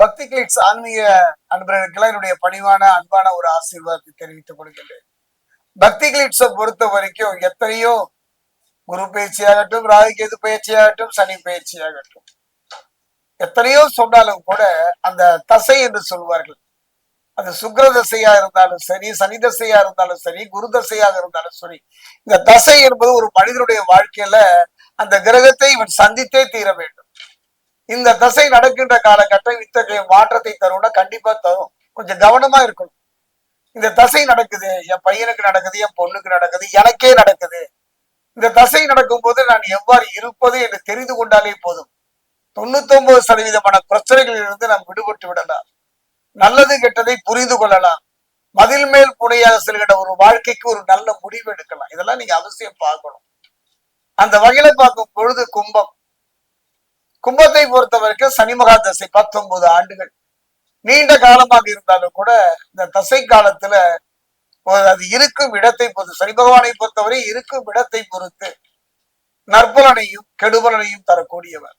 பக்தி கிளிக்ஸ் ஆன்மீக அன்பர்களுக்கெல்லாம் என்னுடைய பணிவான அன்பான ஒரு ஆசீர்வாதத்தை தெரிவித்துக் கொள்கின்றேன். பக்தி கிளிக்ஸை பொறுத்த வரைக்கும் எத்தனையோ குரு பயிற்சியாகட்டும் ராகுகேது பயிற்சியாகட்டும் சனி பயிற்சியாகட்டும். எத்தனையோ சொன்னாலும் கூட அந்த தசை என்று சொல்வார்கள். அது சுக்கர தசையா இருந்தாலும் சரி சனி தசையா இருந்தாலும் சரி குரு தசையாக இருந்தாலும் சரி இந்த தசை என்பது ஒரு மனிதனுடைய வாழ்க்கையில அந்த கிரகத்தை இவன் சந்தித்தே தீர வேண்டும். இந்த தசை நடக்கின்ற காலகட்டம் இத்தகைய மாற்றத்தை தரும்னா கண்டிப்பா தரும். கொஞ்சம் கவனமா இருக்கணும். இந்த தசை நடக்குது என் பையனுக்கு நடக்குது என் பொண்ணுக்கு நடக்குது எனக்கே நடக்குது. இந்த தசை நடக்கும் போது நான் எவ்வாறு இருப்பது என்று தெரிந்து கொண்டாலே போதும். தொண்ணூத்தி ஒன்பது சதவீதமான பிரச்சனைகளிலிருந்து நாம் விடுபட்டு விடலாம். நல்லது கெட்டதை புரிந்து கொள்ளலாம். மதில் மேல் புனையாக செல்கிற ஒரு வாழ்க்கைக்கு ஒரு நல்ல முடிவு எடுக்கலாம். இதெல்லாம் நீங்க அவசியம் பார்க்கணும். அந்த வகையில பார்க்கும் பொழுது கும்பம். கும்பத்தை பொறுத்த வரைக்கும் தசை பத்தொன்பது ஆண்டுகள். நீண்ட காலமாக இருந்தாலும் கூட இந்த தசை காலத்துல அது இருக்கும் இடத்தை பொறுத்து சனி பகவானை பொறுத்தவரை இருக்கும் இடத்தை பொறுத்து நற்பலனையும் கெடுபலனையும் தரக்கூடியவர்.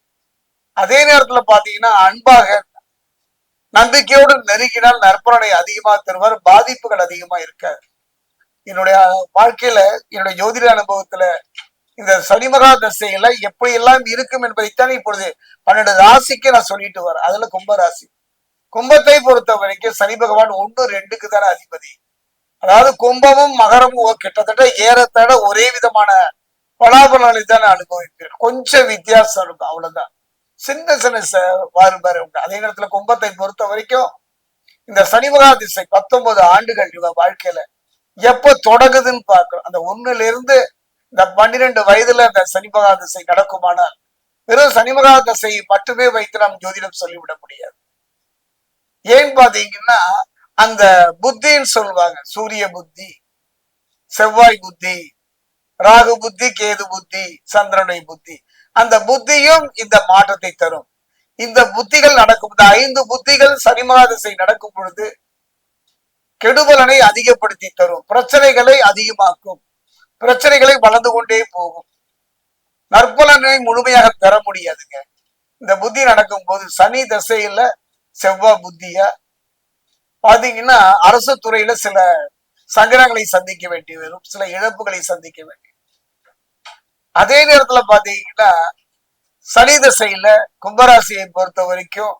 அதே நேரத்துல பாத்தீங்கன்னா அன்பாக நம்பிக்கையோடு நெருங்கினால் நற்பலனை அதிகமா தருவார் பாதிப்புகள் அதிகமா இருக்காது. என்னுடைய வாழ்க்கையில என்னுடைய ஜோதிட அனுபவத்துல இந்த சனிமகா தசையில எப்படி எல்லாம் இருக்கும் என்பதைத்தான் இப்பொழுது பன்னெண்டு ராசிக்கு நான் சொல்லிட்டு வரேன். அதுல கும்ப ராசி. கும்பத்தை பொறுத்த வரைக்கும் சனி பகவான் ஒன்று ரெண்டுக்கு தானே அதிபதி. அதாவது கும்பமும் மகரமும் கிட்டத்தட்ட ஏறத்தட ஒரே விதமான பலாபலனை தான் அனுபவிப்பீர்கள் கொஞ்சம் வித்தியாசம் இருக்கும் அவ்வளவுதான். சின்ன சின்ன ச- உண்டு அதே நேரத்துல கும்பத்தை பொறுத்த வரைக்கும் இந்த சனிமகா திசை பத்தொன்பது ஆண்டுகள் இவ வாழ்க்கையில எப்ப தொடங்குதுன்னு பார்க்கிறோம் அந்த ஒண்ணுல இருந்து இந்த பன்னிரெண்டு வயதுல அந்த சனிமகா திசை நடக்குமானால் வெறும் சனிமகா திசையை மட்டுமே வைத்து நாம் ஜோதிடம் சொல்லிவிட முடியாது. ஏன் பாத்தீங்கன்னா அந்த புத்தின்னு சொல்லுவாங்க சூரிய புத்தி செவ்வாய் புத்தி ராகு புத்தி கேது புத்தி சந்திரனை புத்தி அந்த புத்தியும் இந்த மாற்றத்தை தரும். இந்த புத்திகள் நடக்கும் இந்த ஐந்து புத்திகள் சனிமகா திசை நடக்கும் பொழுது கெடுபலனை அதிகப்படுத்தி தரும் பிரச்சனைகளை அதிகமாக்கும். பிரச்சனைகளை வளர்ந்து கொண்டே போகும். நற்பலனை முழுமையாக பெற முடியாதுங்க. இந்த புத்தி நடக்கும் போது சனி தசையில செவ்வாய் புத்தியா? பாத்தீங்கன்னா அரசு துறையில சில சங்கடங்களை சந்திக்க வேண்டி வரும். சில இழப்புகளை சந்திக்க வேண்டி அதே நேரத்துல பாத்தீங்கன்னா சனி தசையில கும்பராசியை பொறுத்த வரைக்கும்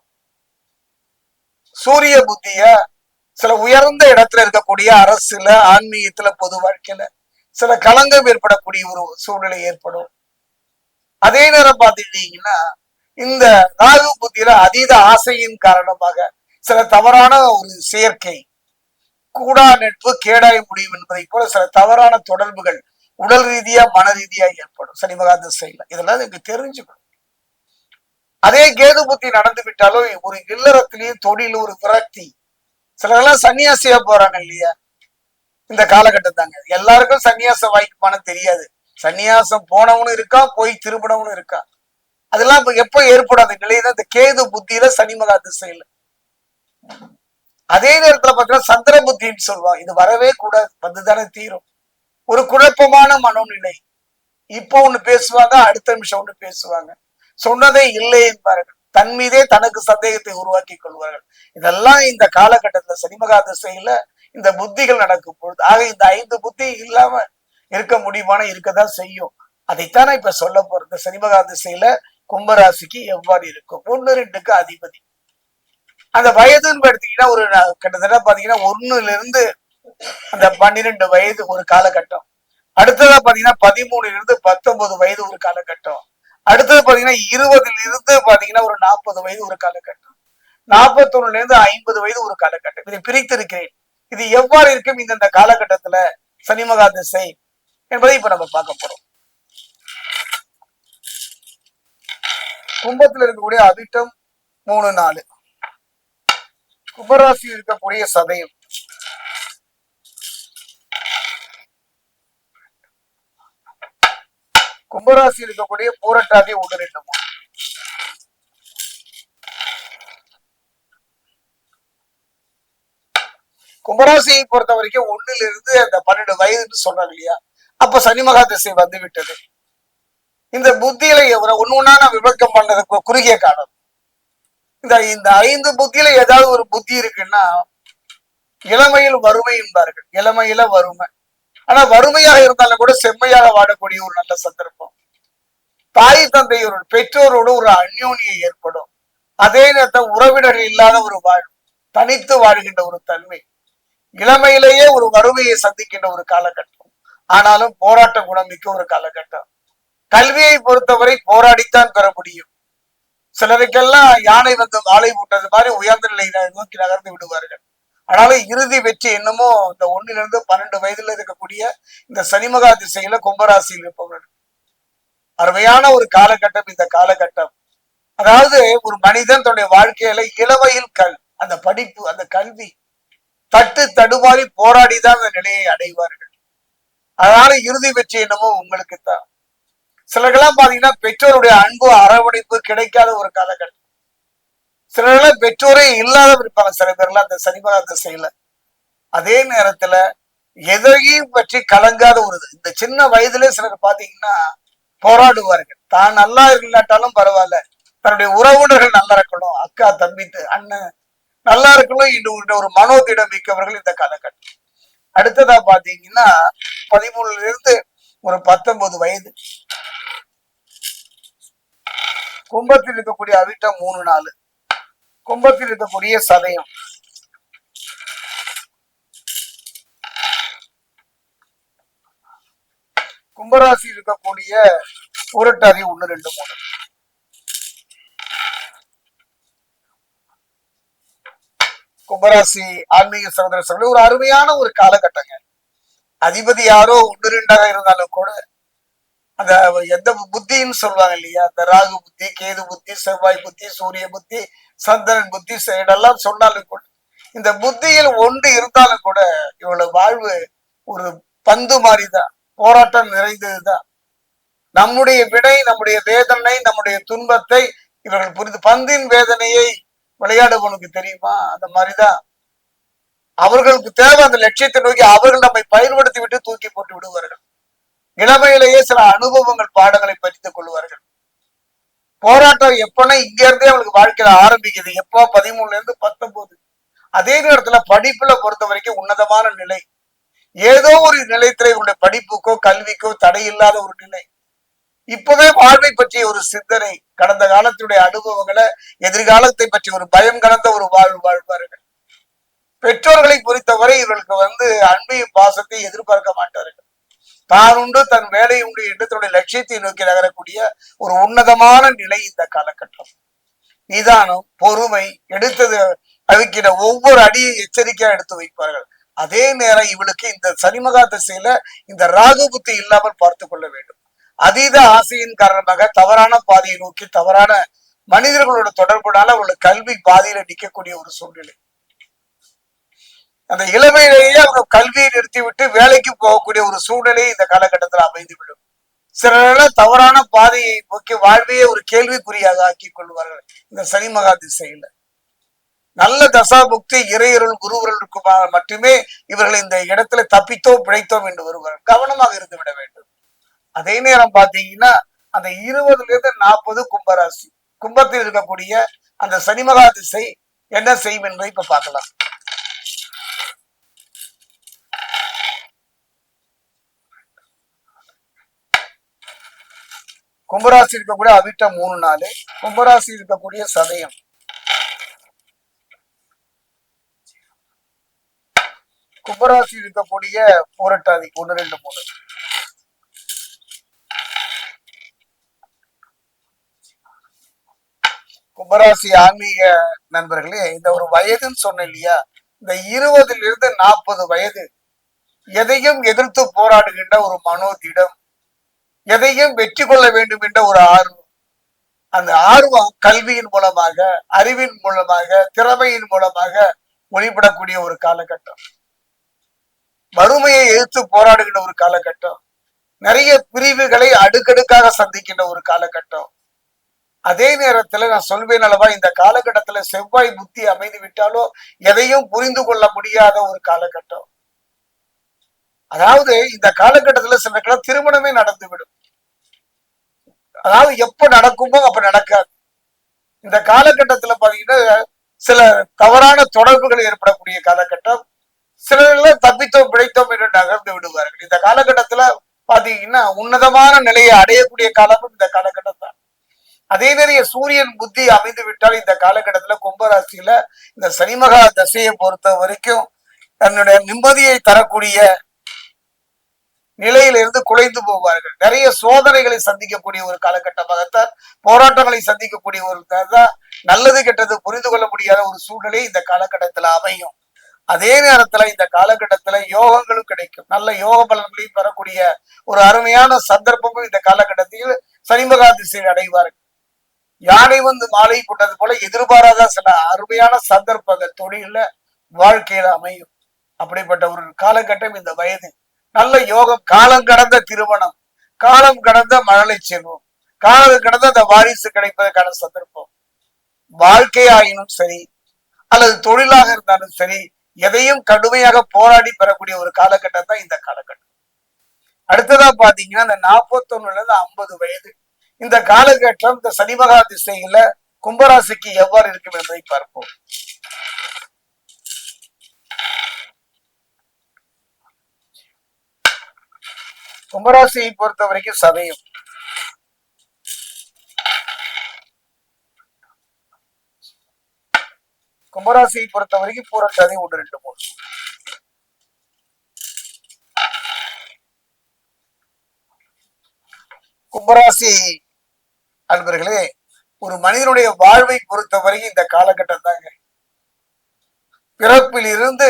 சூரிய புத்திய? சில உயர்ந்த இடத்துல இருக்கக்கூடிய அரசுல ஆன்மீகத்துல பொது வாழ்க்கையில சில களங்கம் ஏற்படக்கூடிய ஒரு சூழ்நிலை ஏற்படும். அதே நேரம் பார்த்துக்கிட்டீங்கன்னா இந்த ராகு புத்தியில அதீத ஆசையின் காரணமாக சில தவறான ஒரு சேர்க்கை கூடா நட்பு கேடாய் முடியும் என்பதை போல சில தவறான தொடர்புகள் உடல் ரீதியா மன ரீதியா ஏற்படும். சனி மகா திசையில. இதெல்லாம் நீங்க தெரிஞ்சுக்கணும். அதே கேது புத்தி நடந்து விட்டாலும் ஒரு இல்லறத்திலையும் தொழில் ஒரு விரக்தி சிலரெல்லாம் சன்னியாசியா போறாங்க இல்லையா? இந்த காலகட்டம் தாங்க எல்லாருக்கும் சன்னியாசம் வாய்க்குமானு தெரியாது. சன்னியாசம் போனவனும் இருக்கா போய் திரும்பினவனும் இருக்கா. அதெல்லாம் இப்ப எப்ப ஏற்படாத நிலையில இந்த கேது புத்தியில சனி மகா திசையில. அதே நேரத்துல பாத்தீங்கன்னா சந்திர புத்தின்னு சொல்லுவான் இது வரவே கூடாது. வந்துதானே தீரும். ஒரு குழப்பமான மனோநிலை. இப்போ ஒண்ணு பேசுவாங்க அடுத்த நிமிஷம் ஒண்ணு பேசுவாங்க. சொன்னதே இல்லை என்பார்கள். தன் மீதே தனக்கு சந்தேகத்தை உருவாக்கி கொள்வார்கள். இதெல்லாம் இந்த காலகட்டத்துல சனிமகா திசையில இந்த புத்திகள் நடக்கும் பொழுது ஆக இந்த ஐந்து புத்தி இல்லாம இருக்க முடியுமான இருக்கதான் செய்யும். அதைத்தான் நான் இப்ப சொல்ல போறேன். இந்த சனிமகா திசையில கும்பராசிக்கு எவ்வாறு இருக்கும்? ஒன்னு ரெண்டுக்கு அதிபதி. அந்த வயதுன்னு எடுத்தீங்கன்னா ஒரு கிட்டத்தட்ட பாத்தீங்கன்னா ஒண்ணுல இருந்து அந்த பன்னிரெண்டு வயது ஒரு காலகட்டம். அடுத்ததா பாத்தீங்கன்னா பதிமூணுல இருந்து பத்தொன்பது வயது ஒரு காலகட்டம். அடுத்தது பாத்தீங்கன்னா இருபதுல இருந்து பாத்தீங்கன்னா ஒரு நாற்பது வயது ஒரு காலகட்டம். நாற்பத்தொன்னுல இருந்து ஐம்பது வயது ஒரு காலகட்டம். இதை பிரித்திருக்கிறேன். இது எவ்வாறு இருக்கும் இந்த காலகட்டத்துல சனிமகா திசை என்பதை இப்ப நம்ம பார்க்க போறோம். கும்பத்துல இருக்கக்கூடிய அவிட்டம் மூணு நாலு. கும்பராசியில் இருக்கக்கூடிய சதயம். கும்பராசியில் இருக்கக்கூடிய பூரட்டாதி ஒன்று ரெண்டு மூணு. கும்பராசியை பொறுத்த வரைக்கும் ஒண்ணுல இருந்து அந்த பன்னெண்டு வயதுன்னு சொல்றாங்க இல்லையா? அப்ப சனி மகா திசை வந்து விட்டது. இந்த புத்தியில எவ்வளவு ஒண்ணு ஒண்ணா நான் விளக்கம் பண்ணதுக்கு குறுகிய காலம். இந்த இந்த ஐந்து புத்தியில ஏதாவது ஒரு புத்தி இருக்குன்னா இளமையில் வறுமை என்பார்கள். இளமையில வறுமை. ஆனா வறுமையாக இருந்தாலும் கூட செம்மையாக வாடக்கூடிய ஒரு நல்ல சந்தர்ப்பம். தாய் தந்தையோட பெற்றோரோடு ஒரு அந்யோன்யம் ஏற்படும். அதே நேரத்தில் உறவினர்கள் இல்லாத ஒரு வாழ்வு தனித்து வாழ்கின்ற ஒரு தன்மை. இளமையிலேயே ஒரு வறுமையை சந்திக்கின்ற ஒரு காலகட்டம். ஆனாலும் போராட்ட குணம் மிக்க ஒரு காலகட்டம். கல்வியை பொறுத்தவரை போராடித்தான் பெற முடியும். சிலருக்கெல்லாம் யானை வந்து வாழை போட்டது மாதிரி உயர்ந்த நிலையை நோக்கி நகர்ந்து விடுவார்கள். ஆனாலும் இறுதி வெற்றி என்னமோ இந்த ஒன்னிலிருந்து பன்னெண்டு வயதுல இருக்கக்கூடிய இந்த சனிமகா திசையில கும்பராசியில் இருப்பவர்கள். அருமையான ஒரு காலகட்டம் இந்த காலகட்டம். அதாவது ஒரு மனிதன் தன்னுடைய வாழ்க்கையில இளவையில் கல் அந்த படிப்பு அந்த கல்வி தட்டு தடுமாறி போராடிதான் அந்த நிலையை அடைவார்கள். அதனால இறுதி வெற்றி என்னமோ உங்களுக்கு தான் சிலர்கள்லாம் பாத்தீங்கன்னா பெற்றோருடைய அன்பு அரவணைப்பு கிடைக்காத ஒரு காலகட்டம். சிலர்லாம் பெற்றோரே இல்லாத இருப்பாங்க. சில பேர்லாம் அந்த சனிமகா திசையில அதே நேரத்துல எதையும் பற்றி கலங்காத ஒரு இது. இந்த சின்ன வயதுல சிலர் பாத்தீங்கன்னா போராடுவார்கள். தான் நல்லா இல்லாட்டாலும் பரவாயில்ல. தன்னுடைய உறவினர்கள் நல்லா இருக்கணும். அக்கா தம்பி அண்ணன் நல்லா இருக்கணும். என்று ஒரு மனோதிடம் மிக்கவர்கள் இந்த காலகட்டம். அடுத்ததா பாத்தீங்கன்னா பதிமூணுல இருந்து ஒரு பத்தொன்பது வயது. கும்பத்தில் இருக்கக்கூடிய அவிட்டம் மூணு நாலு. கும்பத்தில் இருக்கக்கூடிய சதயம். கும்பராசி இருக்கக்கூடிய புரட்டாதி ஒன்று ரெண்டு மூணு. கும்பராசி ஆன்மீக சகோதர சகோதரி ஒரு அருமையான ஒரு காலகட்டங்க. அதிபதி யாரோ ஒன்று ரெண்டாக இருந்தாலும் கூட அந்த எந்த புத்தின்னு சொல்லுவாங்க இல்லையா? அந்த ராகு புத்தி கேது புத்தி செவ்வாய் புத்தி சூரிய புத்தி சந்திரன் புத்தி இதெல்லாம் சொன்னாலும் கூட இந்த புத்தியில் ஒன்று இருந்தாலும் கூட இவளோட வாழ்வு ஒரு பந்து மாதிரிதான் போராட்டம் நிறைந்ததுதான். நம்முடைய விடை நம்முடைய வேதனை நம்முடைய துன்பத்தை இவர்கள் புரிந்து பந்தின் வேதனையை விளையாடுவனுக்கு தெரியுமா? அந்த மாதிரிதான். அவர்களுக்கு தேவை அந்த லட்சியத்தை நோக்கி அவர்கள் நம்மை பயன்படுத்தி விட்டு தூக்கி போட்டு விடுவார்கள். இளமையிலேயே சில அனுபவங்கள் பாடங்களை பறித்துக் கொள்வார்கள். போராட்டம் எப்பனா இங்க இருந்தே அவங்களுக்கு வாழ்க்கையில ஆரம்பிக்குது. எப்போ? பதிமூணுல இருந்து பத்தொன்பது. அதே நேரத்துல படிப்புல பொறுத்த வரைக்கும் உன்னதமான நிலை. ஏதோ ஒரு நிலையத்துல இவங்களுடைய படிப்புக்கோ கல்விக்கோ தடை இல்லாத ஒரு நிலை. இப்பவே வாழ்வை பற்றிய ஒரு சிந்தனை கடந்த காலத்துடைய அனுபவங்களை எதிர்காலத்தை பற்றி ஒரு பயம் கலந்த ஒரு வாழ்வு வாழ்வார்கள். பெற்றோர்களை பொறுத்தவரை இவர்களுக்கு வந்து அன்பையும் பாசத்தை எதிர்பார்க்க மாட்டார்கள். தான் உண்டு தன் வேலை உண்டு என்று தன்னுடைய லட்சியத்தை நோக்கி நகரக்கூடிய ஒரு உன்னதமான நிலை இந்த காலகட்டம். நிதானம் பொறுமை எடுத்தது அவிக்கிற ஒவ்வொரு அடியை எச்சரிக்கையா எடுத்து வைப்பார்கள். அதே நேரம் இவளுக்கு இந்த சனிமகா திசையில இந்த ராகு புத்தி இல்லாமல் பார்த்து கொள்ள வேண்டும். அதீத ஆசையின் காரணமாக தவறான பாதையை நோக்கி தவறான மனிதர்களோட தொடர்புனால அவளுக்கு கல்வி பாதையில நிற்கக்கூடிய ஒரு சூழ்நிலை. அந்த இளமையிலேயே அவங்க கல்வியை நிறுத்திவிட்டு வேலைக்கு போகக்கூடிய ஒரு சூழ்நிலை இந்த காலகட்டத்தில் அமைந்துவிடும். சிலரெல்லாம் தவறான பாதையை நோக்கி வாழ்வையே ஒரு கேள்விக்குறியாக ஆக்கி கொள்வார்கள் இந்த சனி மகா திசையில. நல்ல தசாபுக்தி இறையருள் குருவர்களுக்கு மட்டுமே இவர்கள் இந்த இடத்துல தப்பித்தோ பிழைத்தோம் என்று வருவார்கள் கவனமாக இருந்து விட வேண்டும். அதே நேரம் பாத்தீங்கன்னா அந்த இருபதுல இருந்து நாற்பது கும்பராசி கும்பத்தில் இருக்கக்கூடிய அந்த சனிமகா திசை என்ன செய்யும் என்பதை இப்ப பார்க்கலாம். கும்பராசி இருக்கக்கூடிய அவிட்ட மூணு நாலு கும்பராசி இருக்கக்கூடிய சதயம். கும்பராசி இருக்கக்கூடிய பூரட்டாதி ஒன்னு ரெண்டு மூணு. கும்பராசி ஆன்மீக நண்பர்களே இந்த ஒரு வயதுன்னு சொன்னேன் இல்லையா? இந்த இருபதுல இருந்து நாற்பது வயது எதையும் எதிர்த்து போராடுகின்ற ஒரு மனோதிடம் எதையும் வெற்றி கொள்ள வேண்டும் என்ற ஒரு ஆர்வம். அந்த ஆர்வம் கல்வியின் மூலமாக அறிவின் மூலமாக திறமையின் மூலமாக ஒளிபடக்கூடிய ஒரு காலகட்டம். வறுமையை எதிர்த்து போராடுகின்ற ஒரு காலகட்டம். நிறைய பிரிவுகளை அடுக்கடுக்காக சந்திக்கின்ற ஒரு காலகட்டம். அதே நேரத்துல நான் சொல்வேன் அல்லவா இந்த காலகட்டத்துல செவ்வாய் புத்தி அமைந்து விட்டாலோ எதையும் புரிந்து கொள்ள முடியாத ஒரு காலகட்டம். அதாவது இந்த காலகட்டத்துல சிலருக்கெல்லாம் திருமணமே நடந்துவிடும். அதாவது எப்ப நடக்குமோ அப்ப நடக்காது. இந்த காலகட்டத்துல பாத்தீங்கன்னா சில தவறான தொடர்புகள் ஏற்படக்கூடிய காலகட்டம். சிலர்கள் தப்பித்தோம் பிழைத்தோம் என்று நகர்ந்து விடுவார்கள். இந்த காலகட்டத்துல பாத்தீங்கன்னா உன்னதமான நிலையை அடையக்கூடிய காலமும் இந்த காலகட்டம் அதே நிறைய சூரியன் புத்தி அமைந்து விட்டால் இந்த காலகட்டத்துல கும்பராசியில இந்த சனிமகா தசையை பொறுத்த வரைக்கும் தன்னுடைய நிம்மதியை தரக்கூடிய நிலையிலிருந்து குலைந்து போவார்கள். நிறைய சோதனைகளை சந்திக்கக்கூடிய ஒரு காலகட்டமாகத்தான் போராட்டங்களை சந்திக்கக்கூடிய ஒரு தான் நல்லது கெட்டது புரிந்து கொள்ள முடியாத ஒரு சூழ்நிலை இந்த காலகட்டத்துல அமையும். அதே நேரத்துல இந்த காலகட்டத்துல யோகங்களும் கிடைக்கும். நல்ல யோக பலன்களையும் பெறக்கூடிய ஒரு அருமையான சந்தர்ப்பமும் இந்த காலகட்டத்தில் சனிமகா திசையில் அடைவார்கள். யானை வந்து மாலை போட்டது போல எதிர்பாராத சில அருமையான சந்தர்ப்பங்கள் தொழில வாழ்க்கையில அமையும். அப்படிப்பட்ட ஒரு காலகட்டம் இந்த வயது. நல்ல யோகம் காலம் கடந்த திருமணம் காலம் கடந்த மழலை செல்வம் காலம் கடந்த அந்த வாரிசு கிடைப்பதற்கான சந்தர்ப்பம். வாழ்க்கையாயினும் சரி அல்லது தொழிலாக இருந்தாலும் சரி எதையும் கடுமையாக போராடி பெறக்கூடிய ஒரு காலகட்டம் தான் இந்த காலகட்டம். அடுத்ததா பாத்தீங்கன்னா இந்த நாற்பத்தொன்னுல இருந்து ஐம்பது வயது. இந்த காலகட்டம் இந்த சனிமகா திசையில கும்பராசிக்கு எவ்வாறு இருக்கும் என்பதை பார்ப்போம். கும்பராசியை பொறுத்த வரைக்கும் சதயம். கும்பராசியை பொறுத்த வரைக்கும் பூர சதயம் ஒன்று ரெண்டு மூணு. கும்பராசி அன்பர்களே ஒரு மனிதனுடைய வாழ்வை பொறுத்த வரைக்கும் இந்த காலகட்டம் தாங்க பிறப்பில் இருந்து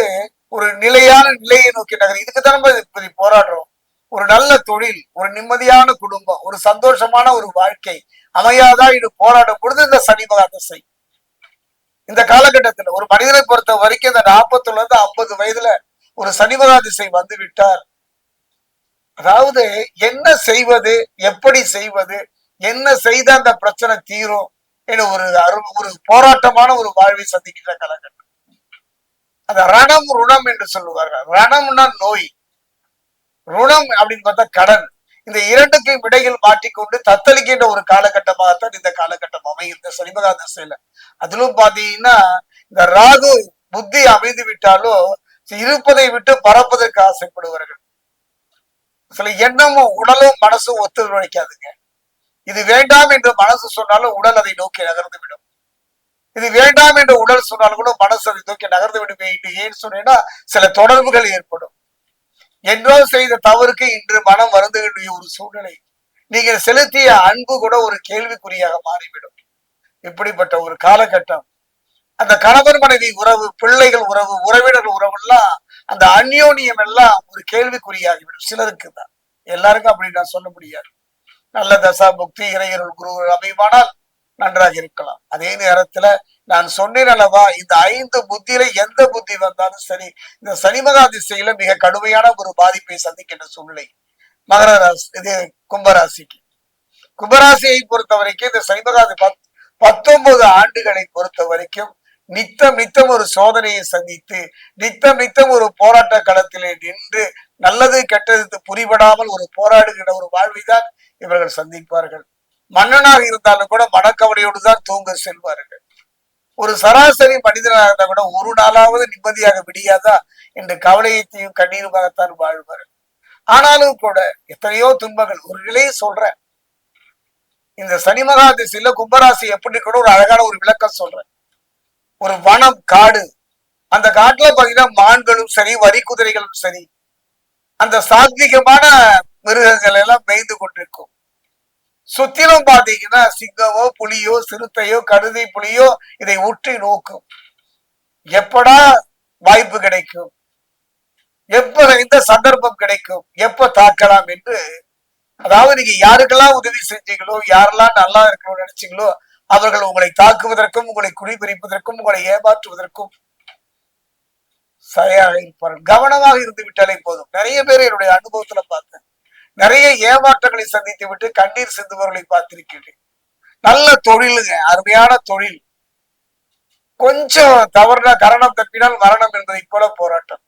ஒரு நிலையான நிலையை நோக்கி நகர் இதுக்கு தான் நம்ம இப்படி போராடுறோம். ஒரு நல்ல தொழில் ஒரு நிம்மதியான குடும்பம் ஒரு சந்தோஷமான ஒரு வாழ்க்கை அமையாதா இது போராடும் பொழுது இந்த சனி மகா இந்த காலகட்டத்துல ஒரு மனிதனை பொறுத்த வரைக்கும் இந்த நாற்பத்துல இருந்து ஐம்பது வயதுல ஒரு சனிமகா திசை வந்து விட்டார். அதாவது என்ன செய்வது எப்படி செய்வது என்ன செய்த அந்த பிரச்சனை தீரும் என ஒரு அரு ஒரு போராட்டமான ஒரு வாழ்வை சந்திக்கிற காலகட்டம். அந்த ரணம் ருணம் என்று சொல்லுவார்கள். ரணம்னா நோய். ருணம் அப்படின்னு பார்த்தா கடன். இந்த இரண்டுக்கும் இடையில் மாட்டிக்கொண்டு தத்தளிக்கின்ற ஒரு காலகட்டமாகத்தான் இந்த காலகட்டம் அமையும். இந்த சனிமகா தசையில. அதிலும் பாத்தீங்கன்னா இந்த ராகு புத்தி அமைந்து விட்டாலோ இருப்பதை விட்டு பறப்பதற்கு ஆசைப்படுவார்கள். சில எண்ணமும் உடலும் மனசும் ஒத்துழைக்காதுங்க. இது வேண்டாம் என்று மனசு சொன்னாலும் உடல் அதை நோக்கி நகர்ந்து விடும். இது வேண்டாம் என்று உடல் சொன்னாலும் கூட மனசு அதை நோக்கி நகர்ந்து விடுமே. என்று ஏன் சொன்னேன்னா சில தொடர்புகள் ஏற்படும். என்றோ செய்த தவறுக்கு இன்று மனம் வருந்துகின்ற ஒரு சூழ்நிலை. நீங்கள் செலுத்திய அன்பு கூட ஒரு கேள்விக்குறியாக மாறிவிடும். இப்படிப்பட்ட ஒரு காலகட்டம். அந்த கணவன் மனைவி உறவு பிள்ளைகள் உறவு உறவினர்கள் உறவு எல்லாம் அந்த அந்யோன்யம் எல்லாம் ஒரு கேள்விக்குறியாகிவிடும். சிலருக்கு தான் எல்லாருக்கும் அப்படி நான் சொல்ல முடியாது. நல்ல தசா புக்தி இறையருள் குரு அமையுமானால் நன்றாக இருக்கலாம். அதே நேரத்துல நான் சொன்னேன் அல்லவா இந்த ஐந்து புத்தியில எந்த புத்தி வந்தாலும் சரி இந்த சனிமகா திசையில மிக கடுமையான ஒரு பாதிப்பை சந்திக்கின்ற சூழ்நிலை. மகர ராசி இது கும்பராசிக்கு. கும்பராசியை பொறுத்த வரைக்கும் இந்த சனிமகாதி பத் பத்தொன்பது ஆண்டுகளை பொறுத்த வரைக்கும் நித்தம் நித்தம் ஒரு சோதனையை சந்தித்து நித்தம் நித்தம் ஒரு போராட்ட களத்திலே நின்று நல்லது கெட்டது புரிபடாமல் ஒரு போராடுகிற ஒரு வாழ்வை தான் இவர்கள் சந்திப்பார்கள். மன்னனாக இருந்தாலும் கூட மனக்கவலையோடு தான் தூங்க செல்வார்கள். ஒரு சராசரி மனிதனாக இருந்தால் கூட ஒரு நாளாவது நிம்மதியாக விடியாதா என்று கவலையத்தையும் கண்ணீருமாகத்தான் வாழ்வார்கள். ஆனாலும் கூட எத்தனையோ துன்பங்கள் ஒரு நிலையை சொல்றேன். இந்த சனி மகா திசையில கும்பராசி எப்படி கூட ஒரு அழகான ஒரு விளக்கம் சொல்றேன். ஒரு வனம் காடு. அந்த காட்டுல பாத்தீங்கன்னா மான்களும் சரி வரி குதிரைகளும் சரி. அந்த சாத்விகமான மிருகங்கள் எல்லாம் மேய்ந்து கொண்டிருக்கும். சுத்திலும் பாத்தீங்கன்னா சிங்கமோ புலியோ சிறுத்தையோ கருதி புலியோ இதை உற்றி நோக்கும். எப்படா வாய்ப்பு கிடைக்கும்? எப்ப இந்த சந்தர்ப்பம் கிடைக்கும்? எப்ப தாக்கலாம் என்று அதாவது நீங்க யாருக்கெல்லாம் உதவி செஞ்சீங்களோ யாரெல்லாம் நல்லா இருக்கணும்னு நினைச்சீங்களோ அவர்கள் உங்களை தாக்குவதற்கும் உங்களை குடிபிரிப்பதற்கும் உங்களை ஏமாற்றுவதற்கும் சரியாக இருப்பார்கள் கவனமாக இருந்து விட்டாலே போதும். நிறைய பேர் என்னுடைய அனுபவத்துல பார்த்தேன். நிறைய ஏமாற்றங்களை சந்தித்து விட்டு கண்ணீர் சிந்துபவர்களை பார்த்திருக்கிறேன். நல்ல தொழிலுங்க அருமையான தொழில். கொஞ்சம் தவறுனா கரணம் தப்பினால் மரணம் என்பதை போல போராட்டம்.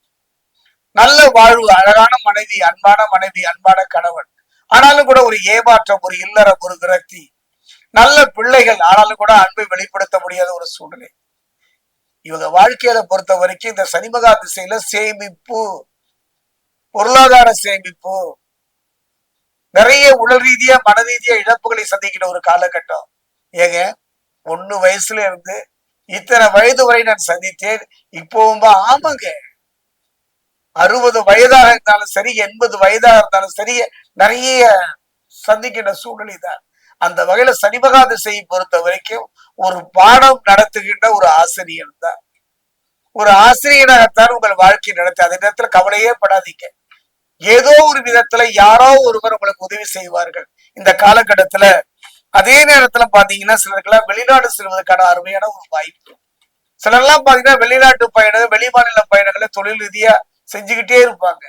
நல்ல வாழ்வு அழகான மனைவி அன்பான மனைவி அன்பான கணவன். ஆனாலும் கூட ஒரு ஏமாற்றம் ஒரு இல்லறம் ஒரு விரக்தி. நல்ல பிள்ளைகள் ஆனாலும் கூட அன்பை வெளிப்படுத்த முடியாத ஒரு சூழ்நிலை. இவங்க வாழ்க்கையில பொறுத்த வரைக்கும் இந்த சனிமகா திசையில சேமிப்பு பொருளாதார சேமிப்பு நிறைய உடல் ரீதியா மன ரீதியா இழப்புகளை சந்திக்கிற ஒரு காலகட்டம். ஏங்க ஒண்ணு வயசுல இருந்து இத்தனை வயது வரை நான் சந்தித்தேன். இப்பவும் ஆமாங்க. அறுபது வயதாக இருந்தாலும் சரி எண்பது வயதாக இருந்தாலும் சரி நிறைய சந்திக்கின்ற சூழ்நிலை தான் அந்த வகையில சனிமகா திசையை பொறுத்த வரைக்கும் ஒரு பாடம் நடத்துகின்ற ஒரு ஆசிரியர் தான். ஒரு ஆசிரியராகத்தான் உங்கள் வாழ்க்கை நடத்த. அதே நேரத்துல கவலையே படாதீங்க. ஏதோ ஒரு விதத்துல யாரோ ஒருவர் உங்களுக்கு உதவி செய்வார்கள். இந்த காலகட்டத்துல அதே நேரத்துல பாத்தீங்கன்னா சிலருக்கெல்லாம் வெளிநாடு செல்வதற்கான அருமையான ஒரு வாய்ப்பு. சிலர்லாம் பாத்தீங்கன்னா வெளிநாட்டு பயணம் வெளிமாநில பயணங்களை தொழில் ரீதியா செஞ்சுக்கிட்டே இருப்பாங்க.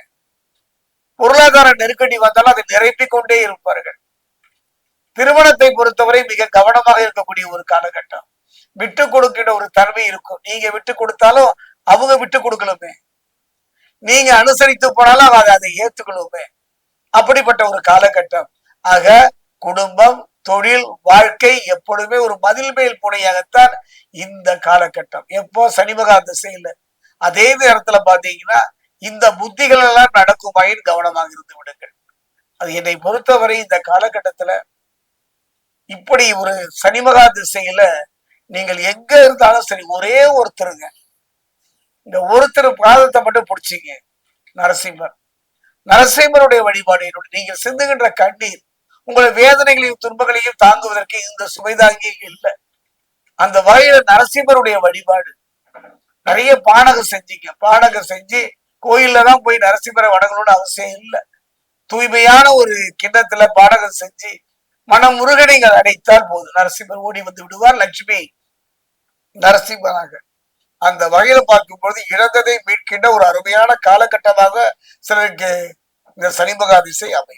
பொருளாதார நெருக்கடி வந்தாலும் அதை நிரப்பிக் கொண்டே இருப்பார்கள். திருமணத்தை பொறுத்தவரை மிக கவனமாக இருக்கக்கூடிய ஒரு காலகட்டம். விட்டு கொடுக்கிற ஒரு தன்மை இருக்கும். நீங்க விட்டு கொடுத்தாலும் அவங்க விட்டு கொடுக்கலுமே. நீங்க அனுசரித்து போனாலும் அவங்க அதை ஏத்துக்கணுமே அப்படிப்பட்ட ஒரு காலகட்டம். ஆக குடும்பம் தொழில் வாழ்க்கை எப்பொழுதுமே ஒரு மதில் மேல் புனையாகத்தான் இந்த காலகட்டம். எப்போ சனிமகா திசையில அதே நேரத்துல பாத்தீங்கன்னா இந்த புத்திகள் எல்லாம் நடக்குமாயின் கவனமாக இருந்து விடுங்கள். அது என்னை பொறுத்தவரை இந்த காலகட்டத்துல இப்படி ஒரு சனிமகா திசையில நீங்கள் எங்க இருந்தாலும் சரி ஒரே ஒருத்தருங்க. இந்த ஒருத்தர் பாதத்தை மட்டும் பிடிச்சிங்க நரசிம்மர். நரசிம்மருடைய வழிபாடு என்னுடைய நீங்கள் சிந்துகின்ற கண்ணீர் உங்கள் வேதனைகளையும் துன்பங்களையும் தாங்குவதற்கு இந்த சுமைதாங்கி இல்லை. அந்த வகையில நரசிம்மருடைய வழிபாடு. நிறைய பானகம் செஞ்சீங்க. பானகம் செஞ்சு கோயில்ல தான் போய் நரசிம்மரை வணங்கணும்னு அவசியம் இல்லை. தூய்மையான ஒரு கிண்ணத்துல பானகம் செஞ்சு மனம் முருகனைகள் அடைத்தால் போதும். நரசிம்மர் ஓடி வந்து விடுவார் லட்சுமி நரசிம்மராக அந்த வகையில பார்க்கும்போது இழந்ததை மீட்கின்ற ஒரு அருமையான காலகட்டமாக சிலருக்கு இந்த சனிமகாதிசை அமையும்.